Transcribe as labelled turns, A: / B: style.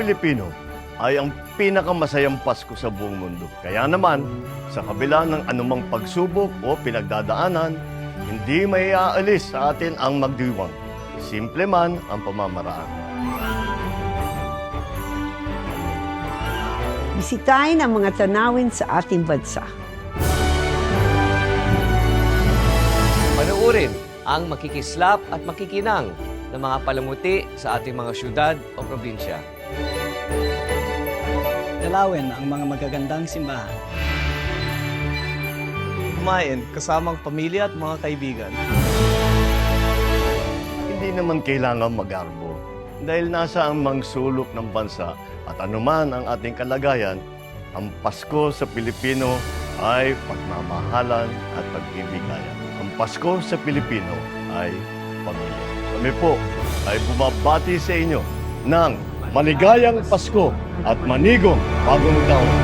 A: Pilipino ay ang pinakamasayang Pasko sa buong mundo. Kaya naman, sa kabila ng anumang pagsubok o pinagdadaanan, hindi may aalis sa atin ang magdiwang. Simple man ang pamamaraan.
B: Bisitahin ang mga tanawin sa ating bansa.
C: Panuurin ang makikislap at makikinang ng mga palamuti sa ating mga syudad o probinsya.
D: Dalawin ang mga magagandang simbahan.
E: kumain kasamang pamilya at mga kaibigan.
A: Hindi naman kailangan mag-arbo dahil nasa ang mangsulok ng bansa at anuman ang ating kalagayan, ang Pasko sa Pilipino ay pagmamahalan at pagbibigayan. Ang Pasko sa Pilipino ay pamilya. Kami po ay bumabati sa inyo ng maligayang Pasko at manigong bagong taon.